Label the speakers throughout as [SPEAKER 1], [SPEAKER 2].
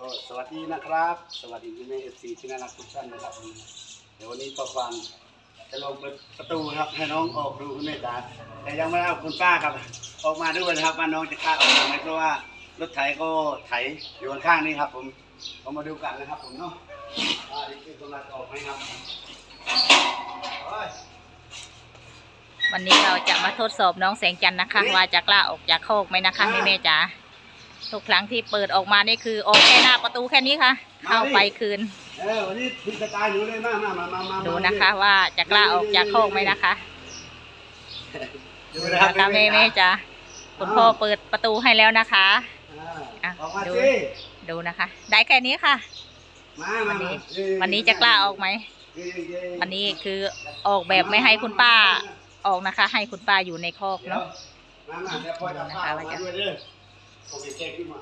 [SPEAKER 1] ก็สวัสดีนะครับ สวัสดีพี่แม่เอฟซีที่น่ารักทุกท่านนะครับ เดี๋ยววันนี้ป้าฟันจะลงเปิดประตูครับให้น้องออกดูคุณแม่จ๋าแต่ยังไม่ได้เอาคุณป้าครับ ออกมาด้วยนะครับว่าน้องจะกล้าออกมาไหมเพราะว่ารถไถก็ไถอยู่ข้างๆนี่ครับ ผมเรามาดูกันนะครับ ผมเนาะว่าเด็กที่กำลังจะออกไหมครับโอ้ย
[SPEAKER 2] วันนี้เราจะมาทดสอบน้องแสงจันทร์นะคะ ว่าจะกล้าออกจากโคอกไหมนะคะแม่แม่จ๋า ทุกครั้งที่เปิดออกมานี่คือออกแค่หน้าประตูแค่นี้ค่ะ เข้าไปคืน
[SPEAKER 1] เออวันนี้คุณกระจายอยู่เลยมามามามามา
[SPEAKER 2] ดูนะคะ ว่าจะกล้าออกจากโคอกไหมนะคะ
[SPEAKER 1] ดู
[SPEAKER 2] ดู
[SPEAKER 1] นะครับ
[SPEAKER 2] นะคะแม่แม่จ๋าคุณพ่อเปิดประตูให้แล้วนะคะ
[SPEAKER 1] อ่า
[SPEAKER 2] อะ
[SPEAKER 1] ออกมา
[SPEAKER 2] ดู
[SPEAKER 1] สิ
[SPEAKER 2] ดูนะคะ ได้แค่นี้ค่ะ
[SPEAKER 1] มามา
[SPEAKER 2] วันนี้
[SPEAKER 1] มาเย้
[SPEAKER 2] วันนี้จะกล้าออกไหม
[SPEAKER 1] เย้เย้
[SPEAKER 2] วันนี้คือออกแบบไม่ให้คุณป้าออกนะคะ ให้คุณป้าอยู่ในคอก
[SPEAKER 1] เดี๋ยว
[SPEAKER 2] เนาะ
[SPEAKER 1] มามาเดี๋ยวพ่อจะ พาออกมาด้วยเด้อโอเคเช็คขึ้นมา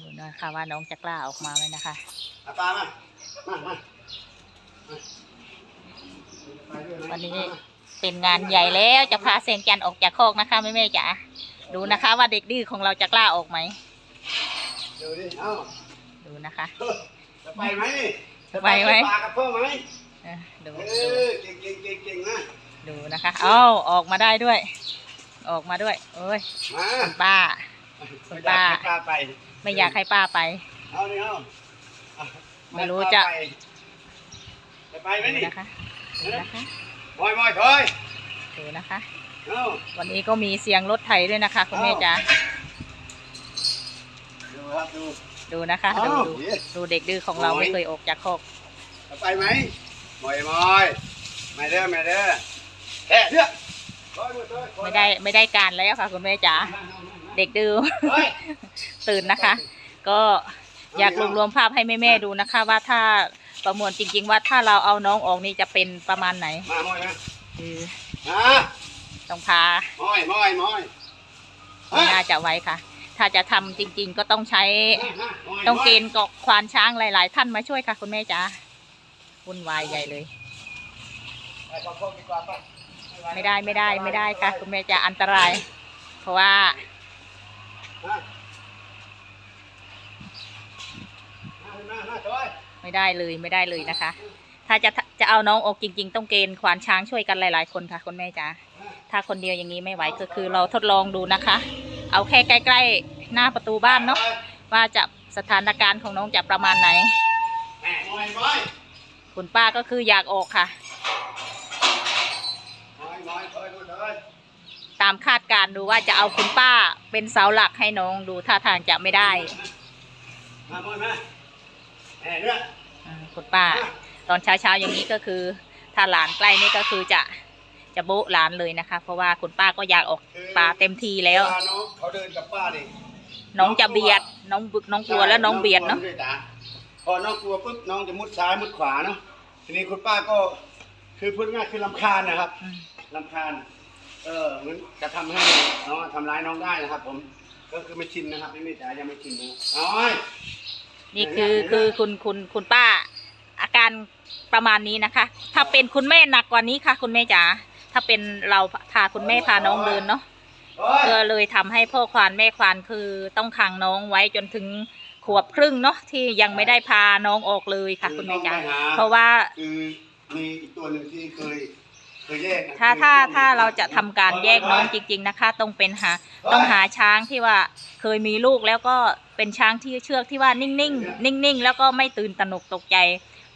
[SPEAKER 2] ดูนะคะว่าน้องจะกล้าออกมาไหมนะคะ
[SPEAKER 1] เอาปลามา มามามาไปด้วยะ
[SPEAKER 2] วันนี้
[SPEAKER 1] มามา
[SPEAKER 2] เป็นงานใหญ่แล้วจะพาเสียงจันทร์ออกจากคอกนะคะแม่แม่ๆจ๋าดูนะคะว่าเด็กดื้อของเราจะกล้าออกไหม
[SPEAKER 1] ดูดิเอ้า
[SPEAKER 2] ดูนะคะ
[SPEAKER 1] เออจะไปไหมนี่จะ
[SPEAKER 2] ไปไหม
[SPEAKER 1] ปลากับพ่อไหม
[SPEAKER 2] เออดู
[SPEAKER 1] เอ
[SPEAKER 2] ดู
[SPEAKER 1] อเก่งเก่งเก่งเก่งนะ
[SPEAKER 2] ดูนะคะ เอ้าออกมาได้ด้วย ออกมาด้วย โอ้ย
[SPEAKER 1] มา
[SPEAKER 2] คุณป้า
[SPEAKER 1] ไม่อยากให้ปลาไป
[SPEAKER 2] ไม่อยากให้ป้าไป
[SPEAKER 1] เอานี่เอาอ่
[SPEAKER 2] ไม่รู้จะ
[SPEAKER 1] ไปจะไปไหม
[SPEAKER 2] ดู
[SPEAKER 1] นี่
[SPEAKER 2] นะคะดูนะคะ
[SPEAKER 1] มอยมอยถอย
[SPEAKER 2] ดูนะคะ
[SPEAKER 1] เอา
[SPEAKER 2] วันนี้ก็มีเสียงรถไถด้วยนะคะ คุณแม่จ๋า
[SPEAKER 1] ดูครับดู
[SPEAKER 2] ดูนะคะ
[SPEAKER 1] เอ้า
[SPEAKER 2] ดูดูดูเด็กดื้อของเรา
[SPEAKER 1] โอ้ย
[SPEAKER 2] ไม่เคยออกจากคอก
[SPEAKER 1] จะไปไหมมอยมอยไม่เด้อไม่เด้อแค่เด้อถอยถอยถอยถอย
[SPEAKER 2] ไม่ได้ไม่ได้การแล้วค่ะคุณแม่จ๋า เด็กดื้อ
[SPEAKER 1] เฮ้ย
[SPEAKER 2] ตื่นนะคะ ก็อยากรวมรวมภาพให้แม่ๆดูนะคะ ว่าถ้าประมวลจริง ๆ ว่าถ้าเราเอาน้องออกนี่จะเป็นประมาณไหน
[SPEAKER 1] มามอยนะ
[SPEAKER 2] คือ
[SPEAKER 1] มา
[SPEAKER 2] ต้องพาม
[SPEAKER 1] อยมอยมอย
[SPEAKER 2] ไม่น่าจะไว้ค่ะ ถ้าจะทำจริง ๆ ก็ต้องใช้
[SPEAKER 1] มย
[SPEAKER 2] ต้องเกณฑ์กอกควานช้างหลาย ๆ ท่านมาช่วยค่ะ คุณแม่จ๋าวุ่นวายใหญ่เลย
[SPEAKER 1] ไปกับพ่อดีกว่าป่ะ
[SPEAKER 2] ไม่ได้ไม่ได้ไม่ได้ค่ะ คุณแม่จ๋าอันตราย เพราะว่า ไม่ได้เลยไม่ได้เลยนะคะ ถ้าจะจะเอาน้องออกจริง ๆ ต้องเกณฑ์ควานช้างช่วยกันหลาย ๆ คนค่ะคุณแม่จ๋าถ้าคนเดียวอย่างนี้ไม่ไหวก็คือเราทดลองดูนะคะ เอาแค่ใกล้ ๆ หน้าประตูบ้านเนาะว่าจะสถานการณ์ของน้องจะประมาณไหน
[SPEAKER 1] แม่มอยมอย
[SPEAKER 2] คุณป้าก็คืออยากออกค่ะ
[SPEAKER 1] มอยมอยถอยถอยถอย
[SPEAKER 2] ตามคาดการณ์ดูว่าจะเอาคุณป้าเป็นเสาหลักให้น้องดูท่าทางจะไม่ได้
[SPEAKER 1] มามอยมาแม่เนี่ย
[SPEAKER 2] อืมคุณป้า ตอนเช้าๆอย่างนี้ก็คือ ถ้าหลานใกล้นี่ก็คือจะจะโบ๊ะหลานเลยนะคะ เพราะว่าคุณป้าก็อยากออกป่าเต็มทีแล้ว
[SPEAKER 1] เาน้องเขาเดินกับป้าดิ
[SPEAKER 2] น้องจะเบียด น้องบึกน้องกลัวแล้วน้องเบียดเนาะ
[SPEAKER 1] องกลัวด้วยจ้พอน้องกลัวปุ๊บน้องจะมุดซ้ายมุดขวาเนาะทีนี้คุณป้าก็คือพูดง่ายคือลำคาญนะครับ
[SPEAKER 2] อืม
[SPEAKER 1] ลำคาญ เออมันจะทำให้น้องทำร้ายน้องได้นะครับ ผม ก็คือไม่ชินนะครับไม่ไม่จ๋ายังไม่ชินนะเอาไว้
[SPEAKER 2] นี่คือคือคุณคุณคุณป้า อาการประมาณนี้นะคะ ถ้าเป็นคุณแม่หนักกว่านี้ค่ะ คุณแม่จ๋าถ้าเป็นเราพาคุณแม่พาน้องเดินเนาะ
[SPEAKER 1] โอ้ย
[SPEAKER 2] ก็เลยทำให้พ่อควานแม่ควานคือต้องขังน้องไว้จนถึงขวบครึ่งเนาะที่ยังไม่ได้พาน้องออกเลยค่ะ คุณแม่จ๋า
[SPEAKER 1] อต้องไปห
[SPEAKER 2] เพราะว่า
[SPEAKER 1] คือมีอีกตัวหนึ่งที่เคยเคยแยกนะ
[SPEAKER 2] ถ้า
[SPEAKER 1] คือ
[SPEAKER 2] ถ้าถ้าเราจะทำการแยกน้องจริง ๆนะคะ ต้องเป็นหาต้องหาช้างที่ว่าเคยมีลูกแล้วก็เป็นช้างที่เชือกที่ว่านิ่งๆนิ่งๆแล้วก็ไม่ตื่นตระหนกตกใจ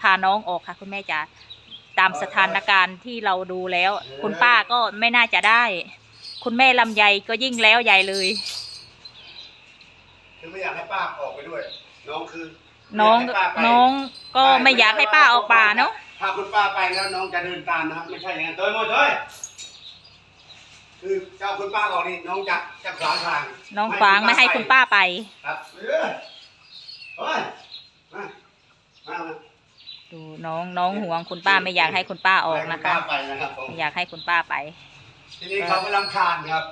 [SPEAKER 2] พาน้องออกค่ะ คุณแม่จ๋าตามสถานการณ์ที่เราดูแล้ว คุณป้าก็ไม่น่าจะได้ คุณแม่ลำไยก็ยิ่งแล้วใหญ่เลย
[SPEAKER 1] คือไม่อยากให้ป้าออกไปด้วย น้องคือ
[SPEAKER 2] น้อง
[SPEAKER 1] ไม่ยากให้ป้าไป
[SPEAKER 2] น้องก็ไม่อยากให้ป้าออกป่าเนาะ
[SPEAKER 1] ถ้าคุณป้าไปแล้วน้องจะเดินตามนะครับ ไม่ใช่อย่างนั้นเต้ยหมดเลยคือเจ้าคุณป้าออกนี่น้องจะจะขวางทาง
[SPEAKER 2] น้องฟางไม่ให้คุณป้าไป
[SPEAKER 1] ครับเออเฮ้ยมามามา
[SPEAKER 2] ดูน้องน้องห่วงคุณป้าไม่อยากให้คุณป้าออกนะคะ
[SPEAKER 1] ไม่ให้ณป้าไปนะครับผม
[SPEAKER 2] ไม่อยากให้คุณป้าไป
[SPEAKER 1] ทีนี้เขาไม่รำคาญครับ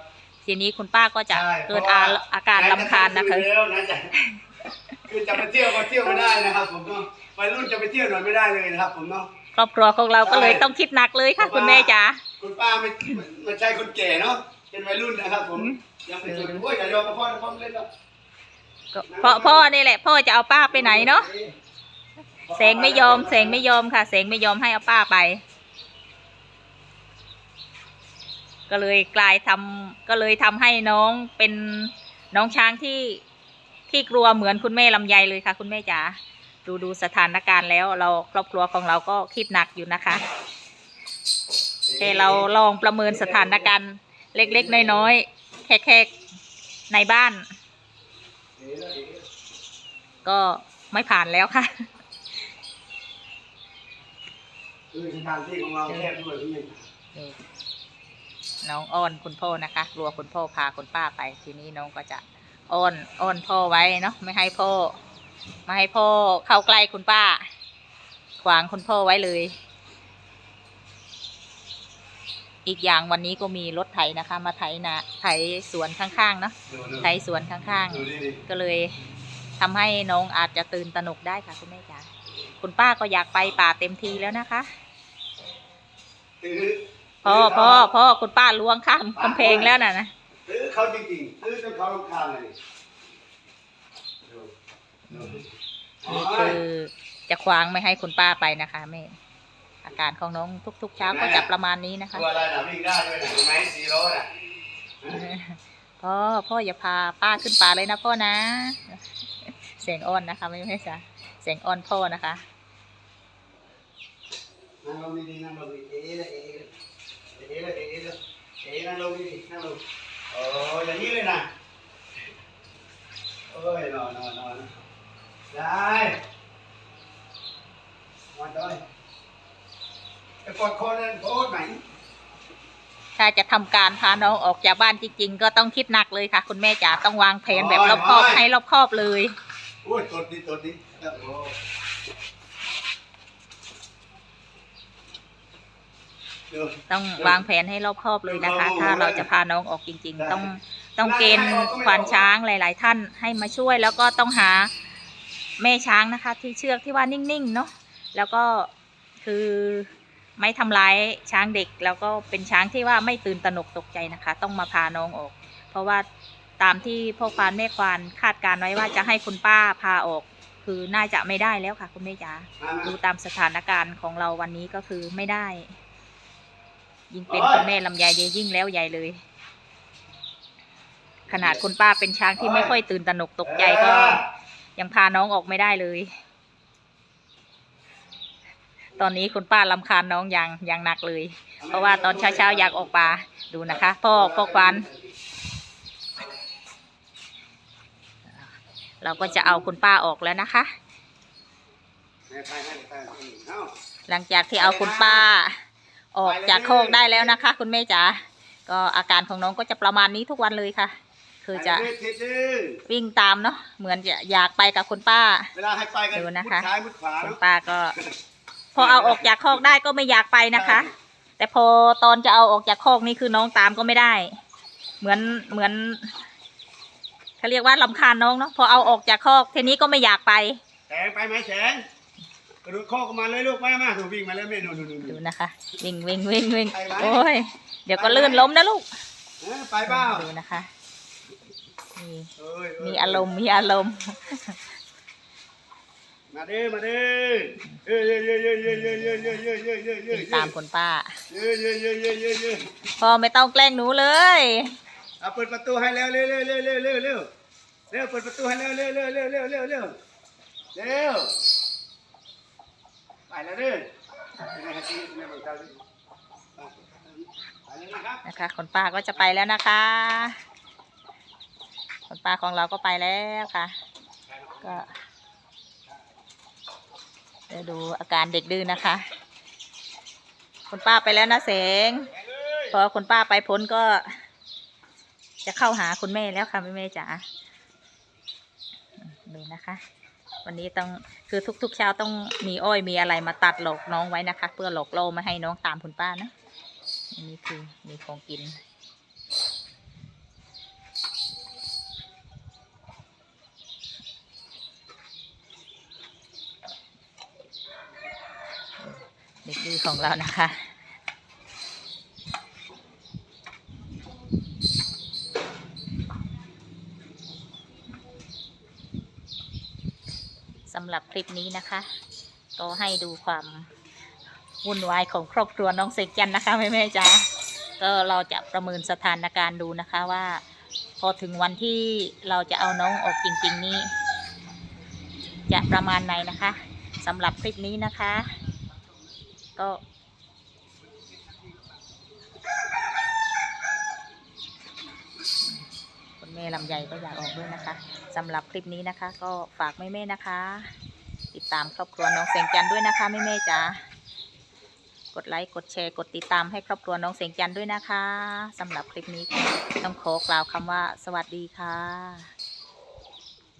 [SPEAKER 2] ทีนี้คุณป้าก็จะ
[SPEAKER 1] ใช่
[SPEAKER 2] เกิด
[SPEAKER 1] พ
[SPEAKER 2] อา
[SPEAKER 1] ระว่
[SPEAKER 2] อาการลำคาญนะคะ
[SPEAKER 1] ไหจแล้วนะจะคือจะไปเที่ยวก็เที่ยวไม่ได้นะครับ ผมเนาะวัยรุ่นจะไปเที่ยวหน่อยไม่ได้เลยนะครับ ผมเนาะ
[SPEAKER 2] ค รอบครัวของเราก็เลย
[SPEAKER 1] ใช่
[SPEAKER 2] ต้องคิดหนักเลยค่ะ
[SPEAKER 1] เพราะว่า
[SPEAKER 2] คุณแม่จ๋า
[SPEAKER 1] คุณป้าไม่ไม่ใช่คนแก่เนาะเป็นวัยรุ่นนะครับผม
[SPEAKER 2] อืม
[SPEAKER 1] ยังไม่ถึงโอ้ยอย่ายอมกับพ่อนะพ่อไม่เล่นหรอก
[SPEAKER 2] ก็เพราะพ่อนี่แหละ พ่อจะเอาป้าไปไหนเนาะแสงไม่ยอมแสงไม่ยอมค่ะ แสงไม่ยอมให้เอาป้าไป ก็เลยกลายทำก็เลยทำให้น้องเป็นน้องช้างที่ที่กลัวเหมือนคุณแม่ลำไยเลยค่ะ คุณแม่จ๋า ดูดูสถานการณ์แล้วเราครอบครัวของเราก็คิดหนักอยู่นะคะแต่เราลองประเมินสถานการณ์เล็กๆน้อยๆแค่แค่ในบ้าน ก็ไม่ผ่านแล้วค่ะ
[SPEAKER 1] คือสถานที่ของเราแคบด้วยพี่
[SPEAKER 2] นี่น้องอ้อนคุณพ่อนะคะกลัวคุณพ่อพาคุณป้าไป ทีนี้น้องก็จะอ้อนอ้อนพ่อไว้เนาะไม่ให้พ่อ ไม่ให้พ่อเข้าใกล้คุณป้า ขวางคุณพ่อไว้เลย อีกอย่างวันนี้ก็มีรถไถนะคะ มาไถนะไถสวนข้างๆเนาะ
[SPEAKER 1] ดูดู
[SPEAKER 2] ไถสวนข้าง
[SPEAKER 1] ดูดิดิ
[SPEAKER 2] ๆก็เลยทำให้น้องอาจจะตื่นตระหนกได้ค่ะคุณแม่จ๋าคุณป้าก็อยากไปป่าเต็มทีแล้วนะคะ
[SPEAKER 1] ตื้อ
[SPEAKER 2] พ่อพ่อพ่อคุณป้าล้วงข้ามกำแพงแล้วน่ะนะ
[SPEAKER 1] ตื้อเขาจริงๆตื้อจนเขารำคาญเลยดูดู
[SPEAKER 2] นี่คือจะขวางไม่ให้คุณป้าไปนะคะแม่อาการของน้องทุกๆเช้าก็จะประมาณนี้นะคะ
[SPEAKER 1] ตัวอะไรนะวิ่งได้ด้วยนะเห็นไหมซีโร่น่ะ
[SPEAKER 2] พ่อพ่ออย่าพาป้าขึ้นป่าเลยนะพ่อนะ เสียงอ้อนนะคะ ไม่ไม่ใช่เสียงอ้อนพ่อนะคะ
[SPEAKER 1] นั่งลงดีๆนั่งลงดีๆเอ๊ะเลยเอ๊ะเลยเอ๊ะเลยเอ๊ะเลยเอ๊ะนั่งลงดีๆนั่งลงโอ้อย่างนี้เลยนะโอ้ยนอนนอนนอน ได้มาจอยไปกดโคนเลยโคตรไหน
[SPEAKER 2] ถ้าจะทำการพาน้องออกจากบ้านจริง ๆ ก็ต้องคิดหนักเลยค่ะ คุณแม่จ๋าต้องวางแผนแบบรอบคอบให้รอบคอบเลย
[SPEAKER 1] โอ้ยตดดิตดดิโอ้เดี๋ยว
[SPEAKER 2] ต้องวางแผนให้รอบคอบเลยนะคะ ถ้าเราจะพาน้องออกจริง ๆ ต้องต้องเกณฑ์ควานช้างหลาย ๆ ท่านให้มาช่วยแล้วก็ต้องหา แม่ช้างนะคะ ที่เชือกที่ว่านิ่งๆเนาะแล้วก็คือไม่ทำร้ายช้างเด็ก แล้วก็เป็นช้างที่ว่าไม่ตื่นตระหนกตกใจนะคะ ต้องมาพาน้องออก เพราะว่าตามที่พ่อควานแม่ควานคาดการไว้ว่าจะให้คุณป้าพาออก คือน่าจะไม่ได้แล้วค่ะ คุณแม่จ๋าดูตามสถานการณ์ของเราวันนี้ก็คือไม่ได้ ยิ่งเป็นคุณแม่ลำไยเยยิ่งแล้วใหญ่เลย ขนาดคุณป้าเป็นช้างที่ไม่ค่อยตื่นตระหนกตกใจก็ ยังพาน้องออกไม่ได้เลย ตอนนี้คุณป้าลำคาญน้องอย่างอย่างหนักเลย เพราะว่าตอนเช้าๆอยากออกป่าดูนะคะ พ่อพ่อควานเราก็จะเอาคุณป้าออกแล้วนะคะ
[SPEAKER 1] ห
[SPEAKER 2] ลังจากที่เอาคุณป้าออกจากโคกได้แล้วนะคะ คุณแม่จ๋าก็อาการของน้องก็จะประมาณนี้ทุกวันเลยค่ะ คือจะ
[SPEAKER 1] ไปเรื่อยๆดื้อ
[SPEAKER 2] วิ่งตามเนาะเหมือนจะอยากไปกับคุณป้า
[SPEAKER 1] เวลาให้ไปกัน
[SPEAKER 2] ดูนะคะ
[SPEAKER 1] มุดซ้ายมุดขวา
[SPEAKER 2] คุณ
[SPEAKER 1] เนาะ
[SPEAKER 2] ป้าก็ พอเอาออกจากคอกได้ก็ไม่อยากไปนะคะ แต่พอตอนจะเอาออกจากคอกนี่คือน้องตามก็ไม่ได้ เหมือนเหมือนเขาเรียกว่าลำคาญน้องเนาะพอเอาออกจากคอกทีนี้ก็ไม่อยากไป
[SPEAKER 1] แสงไปไหมแสงกระโดดข้อกันมาเลยลูกไปมาถูวิ่งมาแล้วแม่ดูดูดู
[SPEAKER 2] ดูนะคะวิ่งวิ่งวิ่งวิ่ง
[SPEAKER 1] ไปไหม
[SPEAKER 2] โอ้ยเดี๋ยวก็ลื่นล้มนะลูก
[SPEAKER 1] เออไปเปล่า
[SPEAKER 2] ดูนะคะ นี่
[SPEAKER 1] เอ้ยเมี
[SPEAKER 2] อารมณ์มีอารมณ์
[SPEAKER 1] มาเด้อมาเด้อเอ้ยเอ้ยเอ้ยเอ้ยเอ้ยเอ้ยเอ้ยเอ้ยเอ้ยเอ้ยเอ้ยเอ้ย
[SPEAKER 2] ติดตามคุณป้า
[SPEAKER 1] เอ้ยเอ้ยเอ้ยเอ้ยเอ้ยเอ้ย
[SPEAKER 2] พ่อไม่ต้องแกล้งหนูเลย
[SPEAKER 1] เอาเปิดประตูให้แล้วเร็วเร็วเร็วเร็วเร็วเร็วเร็วเปิดประตูให้แล้วเร็วเร็วเร็วเร็วเร็วเร็วเร็วไปแล้วเด้อไปไหนครับพี่แม่บอกเจ้าดิไปเลยนะครับ
[SPEAKER 2] นะคะคุณป้าก็จะไปแล้วนะคะ ป้าของเราก็ไปแล้วค่ะ ก็เดี๋ยวดูอาการเด็กดื้อนะคะ คุณป้าไปแล้วนะเสง พอคุณป้าไปพ้นก็ จะเข้าหาคุณแม่แล้วค่ะแม่แม่จ๋าดูนะคะ วันนี้ต้องคือทุกๆเช้าต้องมีอ้อยมีอะไรมาตัดหลอกน้องไว้นะคะ เพื่อหลอกล่อไม่ให้น้องตามคุณป้านะนนี้คือมีของกิน ด็กดีของเรานะคะสำหรับคลิปนี้นะคะ ก็ให้ดูความวุ่นวายของครอบครัวน้องเสกจันนะคะแม่แม่ๆจ๋าก็เราจะประเมินสถานการณ์ดูนะคะว่า พอถึงวันที่เราจะเอาน้องออกจริง ๆ นี้ จะประมาณไหนนะคะสำหรับคลิปนี้นะคะ ก็ คุณแม่ลำไยก็อยากออกด้วยนะคะสำหรับคลิปนี้นะคะ ก็ฝากแม่ๆนะคะ ติดตามครอบครัวน้องเสียงจันทร์ด้วยนะคะแม่ๆจ๋ากดไลค์กดแชร์กดติดตามให้ครอบครัวน้องเสียงจันทร์ด้วยนะคะสำหรับคลิปนี้ต้องขอกล่าวคำว่า สวัสดีค่ะ